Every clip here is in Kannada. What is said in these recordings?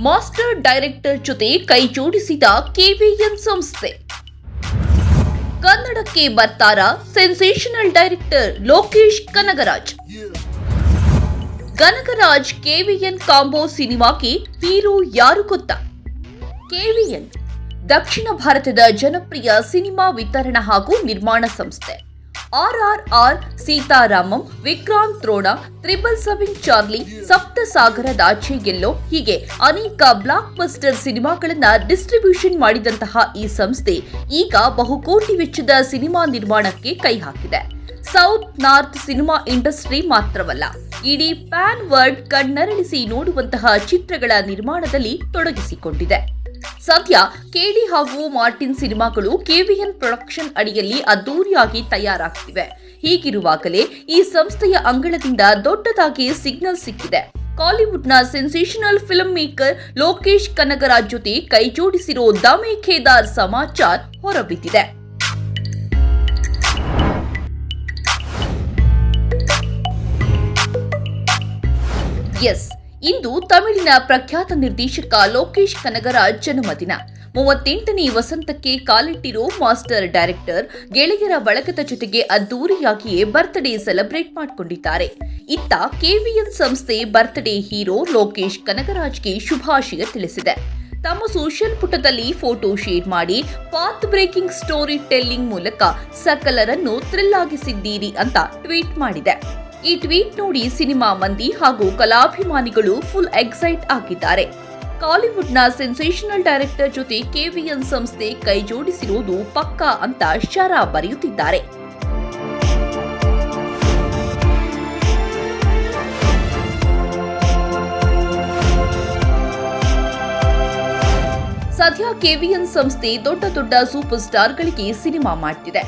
ಮಾಸ್ಟರ್ ಡೈರೆಕ್ಟರ್ ಜೊತೆ ಕೈ ಜೋಡಿಸಿದ ಕೆವಿಎಂ ಸಂಸ್ಥೆ. ಕನ್ನಡಕ್ಕೆ ಬರ್ತಾರ sensational director Lokesh Kanagaraj. Kanagaraj KVN combo ಸಿನಿಮಾಕ್ಕೆ ಹೀರೋ ಯಾರು ಗೊತ್ತಾ? ಕೆವಿಎನ್ ದಕ್ಷಿಣ ಭಾರತದ ಜನಪ್ರಿಯ ಸಿನಿಮಾ ವಿತರಣಾ ಹಾಗೂ ನಿರ್ಮಾಣ ಸಂಸ್ಥೆ. RRR, Sita Ramam, Vikrant Rona triple seven Charlie Sapta Sagaradache ಗೆಲ್ಲೋ. ಹೀಗೆ ಅನೇಕ ಬ್ಲಾಕ್ ಬಸ್ಟರ್ ಸಿನಿಮಾಗಳನ್ನ ಡಿಸ್ಟ್ರಿಬ್ಯೂಷನ್ ಮಾಡಿದಂತಹ ಈ ಸಂಸ್ಥೆ ಈಗ ಬಹುಕೋಟಿ ವೆಚ್ಚದ ಸಿನಿಮಾ ನಿರ್ಮಾಣಕ್ಕೆ ಕೈ ಹಾಕಿದೆ. ಸೌತ್ ನಾರ್ತ್ ಸಿನಿಮಾ ಇಂಡಸ್ಟ್ರಿ ಮಾತ್ರವಲ್ಲ, ಇಡೀ ಪ್ಯಾನ್ ವರ್ಲ್ಡ್ ಕಣ್ಣರಳಿಸಿ ನೋಡುವಂತಹ ಚಿತ್ರಗಳ ನಿರ್ಮಾಣದಲ್ಲಿ ತೊಡಗಿಸಿಕೊಂಡಿದೆ. ಸದ್ಯ ಕೆಡಿ ಹಾಗೂ ಮಾರ್ಟಿನ್ ಸಿನಿಮಾಗಳು ಕೆವಿಎನ್ ಪ್ರೊಡಕ್ಷನ್ ಅಡಿಯಲ್ಲಿ ಅದ್ದೂರಿಯಾಗಿ ತಯಾರಾಗ್ತಿವೆ. ಹೀಗಿರುವಾಗಲೇ ಈ ಸಂಸ್ಥೆಯ ಅಂಗಳದಿಂದ ದೊಡ್ಡದಾಗಿ ಸಿಗ್ನಲ್ ಸಿಕ್ಕಿದೆ. ಕಾಲಿವುಡ್ನ sensational film maker Lokesh Kanagaraj ಜೊತೆ ಕೈಜೋಡಿಸಿರೋ ದಮೆ ಖೇದಾರ್ ಸಮಾಚಾರ್ ಹೊರಬಿದ್ದಿದೆ. ಎಸ್ ಇಂದು ತಮಿಳಿನ ಪ್ರಖ್ಯಾತ ನಿರ್ದೇಶಕ ಲೋಕೇಶ್ ಕನಗರ ಜನ್ಮದಿನ. ಮೂವತ್ತೆಂಟನೇ ವಸಂತಕ್ಕೆ ಕಾಲಿಟ್ಟಿರೋ ಮಾಸ್ಟರ್ ಡೈರೆಕ್ಟರ್ ಗೆಳೆಯರ ಬಳಗದ ಜೊತೆಗೆ ಅದ್ದೂರಿಯಾಗಿಯೇ ಬರ್ತ್ಡೇ ಸೆಲೆಬ್ರೇಟ್ ಮಾಡಿಕೊಂಡಿದ್ದಾರೆ. ಇತ್ತ ಕೆವಿಎನ್ ಸಂಸ್ಥೆ ಬರ್ತ್ಡೇ ಹೀರೋ ಲೋಕೇಶ್ ಕನಗರಾಜ್ಗೆ ಶುಭಾಶಯ ತಿಳಿಸಿದೆ. ತಮ್ಮ ಸೋಷಿಯಲ್ ಪುಟದಲ್ಲಿ ಫೋಟೋ ಶೇರ್ ಮಾಡಿ ಪಾತ್ ಬ್ರೇಕಿಂಗ್ ಸ್ಟೋರಿ ಟೆಲ್ಲಿಂಗ್ ಮೂಲಕ ಸಕಲರನ್ನು ಥ್ರಿಲ್ ಆಗಿಸಿದ್ದೀರಿ ಅಂತ ಟ್ವೀಟ್ ಮಾಡಿದೆ. ಈ ಟ್ವೀಟ್ ನೋಡಿ ಸಿನಿಮಾ ಮಂದಿ ಹಾಗೂ ಕಲಾಭಿಮಾನಿಗಳು ಫುಲ್ ಎಕ್ಸೈಟ್ ಆಗಿದ್ದಾರೆ. ಕಾಲಿವುಡ್ನ ಸೆನ್ಸೇಷನಲ್ ಡೈರೆಕ್ಟರ್ ಜೊತೆ ಕೆವಿಎನ್ ಸಂಸ್ಥೆ ಕೈಜೋಡಿಸಿರುವುದು ಪಕ್ಕಾ ಅಂತ ಶರ ಬರೆಯುತ್ತಿದ್ದಾರೆ. ಸದ್ಯ ಕೆವಿಎನ್ ಸಂಸ್ಥೆ ದೊಡ್ಡ ದೊಡ್ಡ ಸೂಪರ್ ಸ್ಟಾರ್ಗಳಿಗೆ ಸಿನಿಮಾ ಮಾಡ್ತಿದೆ.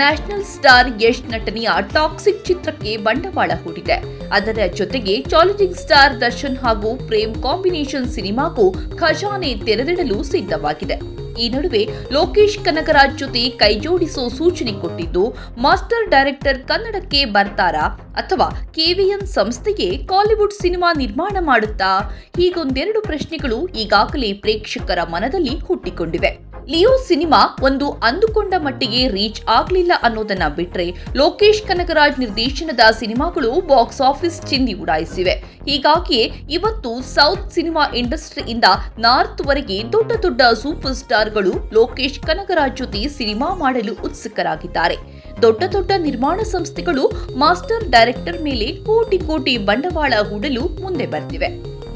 ನ್ಯಾಷನಲ್ ಸ್ಟಾರ್ ಯಶ್ ನಟನೆಯ ಟಾಕ್ಸಿಕ್ ಚಿತ್ರಕ್ಕೆ ಬಂಡವಾಳ ಹೂಡಿದೆ. ಅದರ ಜೊತೆಗೆ ಚಾಲೆಂಜಿಂಗ್ ಸ್ಟಾರ್ ದರ್ಶನ್ ಹಾಗೂ ಪ್ರೇಮ್ ಕಾಂಬಿನೇಷನ್ ಸಿನಿಮಾಗೂ ಖಜಾನೆ ತೆರೆದಿಡಲು ಸಿದ್ಧವಾಗಿದೆ. ಈ ನಡುವೆ ಲೋಕೇಶ್ ಕನಕರಾಜ್ ಜೊತೆ ಕೈಜೋಡಿಸೋ ಸೂಚನೆ ಕೊಟ್ಟಿದ್ದು, ಮಾಸ್ಟರ್ ಡೈರೆಕ್ಟರ್ ಕನ್ನಡಕ್ಕೆ ಬರ್ತಾರಾ ಅಥವಾ ಕೆವಿಎನ್ ಸಂಸ್ಥೆಗೆ ಕಾಲಿವುಡ್ ಸಿನಿಮಾ ನಿರ್ಮಾಣ ಮಾಡುತ್ತಾ? ಹೀಗೊಂದೆರಡು ಪ್ರಶ್ನೆಗಳು ಈಗಾಗಲೇ ಪ್ರೇಕ್ಷಕರ ಮನದಲ್ಲಿ ಹುಟ್ಟಿಕೊಂಡಿವೆ. ಲಿಯೋ ಸಿನಿಮಾ ಒಂದು ಅಂದುಕೊಂಡ ಮಟ್ಟಿಗೆ ರೀಚ್ ಆಗಲಿಲ್ಲ ಅನ್ನೋದನ್ನ ಬಿಟ್ರೆ ಲೋಕೇಶ್ ಕನಕರಾಜ್ ನಿರ್ದೇಶನದ ಸಿನಿಮಾಗಳು ಬಾಕ್ಸ್ ಆಫೀಸ್ ಚಿಂದಿ ಉಡಾಯಿಸಿವೆ. ಹೀಗಾಗಿಯೇ ಇವತ್ತು ಸೌತ್ ಸಿನಿಮಾ ಇಂಡಸ್ಟ್ರಿಯಿಂದ ನಾರ್ತ್ ವರೆಗೆ ದೊಡ್ಡ ದೊಡ್ಡ ಸೂಪರ್ ಸ್ಟಾರ್ಗಳು ಲೋಕೇಶ್ ಕನಕರಾಜ್ ಜೊತೆ ಸಿನಿಮಾ ಮಾಡಲು ಉತ್ಸುಕರಾಗಿದ್ದಾರೆ. ದೊಡ್ಡ ದೊಡ್ಡ ನಿರ್ಮಾಣ ಸಂಸ್ಥೆಗಳು ಮಾಸ್ಟರ್ ಡೈರೆಕ್ಟರ್ ಮೇಲೆ ಕೋಟಿ ಕೋಟಿ ಬಂಡವಾಳ ಹೂಡಲು ಮುಂದೆ ಬರ್ತಿವೆ.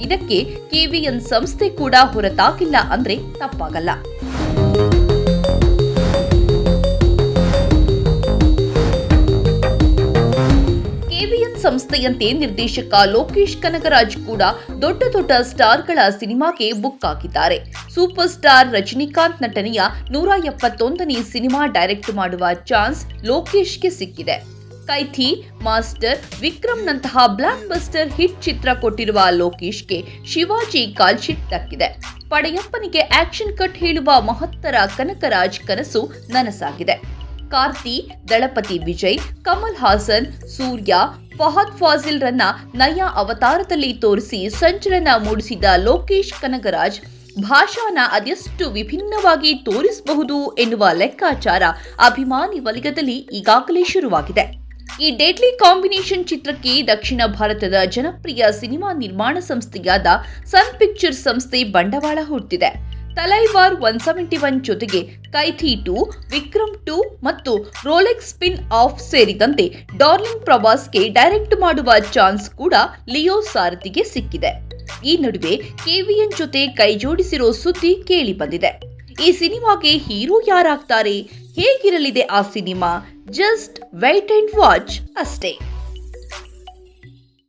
ಇದಕ್ಕೆ ಕೆವಿಎನ್ ಸಂಸ್ಥೆ ಕೂಡ ಹೊರತಾಗಿಲ್ಲ ಅಂದ್ರೆ ತಪ್ಪಾಗಲ್ಲ. ಕೆವಿಎನ್ ಸಂಸ್ಥೆಯಂತೆ ನಿರ್ದೇಶಕ ಲೋಕೇಶ್ ಕನಕರಾಜ್ ಕೂಡ ದೊಡ್ಡ ದೊಡ್ಡ ಸ್ಟಾರ್ಗಳ ಸಿನಿಮಾಗೆ ಬುಕ್ ಆಗಿದ್ದಾರೆ ಸೂಪರ್ ಸ್ಟಾರ್ ರಜನಿಕಾಂತ್ ನಟನೆಯ ನೂರ ಎಪ್ಪತ್ತೊಂದನೇ ಸಿನಿಮಾ ಡೈರೆಕ್ಟ್ ಮಾಡುವ ಚಾನ್ಸ್ ಲೋಕೇಶ್ಗೆ ಸಿಕ್ಕಿದೆ. ಕೈಥಿ, ಮಾಸ್ಟರ್, ವಿಕ್ರಮ್ನಂತಹ ಬ್ಲಾಕ್ ಬಸ್ಟರ್ ಹಿಟ್ ಚಿತ್ರ ಕೊಟ್ಟಿರುವ ಲೋಕೇಶ್ಗೆ ಶಿವಾಜಿ ಕಾಲ್ಶೀಟ್ ದಕ್ಕಿದೆ. ಪಡೆಯಪ್ಪನಿಗೆ ಆಕ್ಷನ್ ಕಟ್ ಹೇಳುವ ಮಹತ್ತರ ಕನಕರಾಜ್ ಕನಸು ನನಸಾಗಿದೆ. ಕಾರ್ತಿ, ದಳಪತಿ ವಿಜಯ್, ಕಮಲ್ ಹಾಸನ್, ಸೂರ್ಯ, ಫಹದ್ ಫಾಜಿಲ್ ರನ್ನ ನಯ ಅವತಾರದಲ್ಲಿ ತೋರಿಸಿ ಸಂಚಲನ ಮೂಡಿಸಿದ ಲೋಕೇಶ್ ಕನಗರಾಜ್. ಭಾಷಾನ ಅದೆಷ್ಟು ವಿಭಿನ್ನವಾಗಿ ತೋರಿಸಬಹುದು ಎನ್ನುವ ಲೆಕ್ಕಾಚಾರ ಅಭಿಮಾನಿ ವಲಯದಲ್ಲಿ ಈಗಾಗಲೇ ಶುರುವಾಗಿದೆ. ಈ ಡೇಟ್ಲಿ ಕಾಂಬಿನೇಷನ್ ಚಿತ್ರಕ್ಕೆ ದಕ್ಷಿಣ ಭಾರತದ ಜನಪ್ರಿಯ ಸಿನಿಮಾ ನಿರ್ಮಾಣ ಸಂಸ್ಥೆಯಾದ ಸನ್ ಪಿಕ್ಚರ್ಸ್ ಸಂಸ್ಥೆ ಬಂಡವಾಳ ಹೂಡ್ತಿದೆ. ತಲೈವಾರ್ ಒನ್ ಸೆವೆಂಟಿ ಒನ್ ಜೊತೆಗೆ ಕೈಥಿ ಟು, ವಿಕ್ರಮ್ ಟು ಮತ್ತು ರೋಲೆಕ್ಸ್ ಸ್ಪಿನ್ ಆಫ್ ಸೇರಿದಂತೆ ಡಾರ್ಲಿಂಗ್ ಪ್ರವಾಸ್ಗೆ ಡೈರೆಕ್ಟ್ ಮಾಡುವ ಚಾನ್ಸ್ ಕೂಡ ಲಿಯೋ ಸಾರಥಿಗೆ ಸಿಕ್ಕಿದೆ. ಈ ನಡುವೆ ಕೆವಿಎನ್ ಜೊತೆ ಕೈಜೋಡಿಸಿರೋ ಸುದ್ದಿ ಕೇಳಿ ಬಂದಿದೆ. ಈ ಸಿನಿಮಾಗೆ ಹೀರೋ ಯಾರಾಗ್ತಾರೆ? ಹೇಗಿರಲಿದೆ ಆ cinema? Just wait and watch ಅಷ್ಟೇ.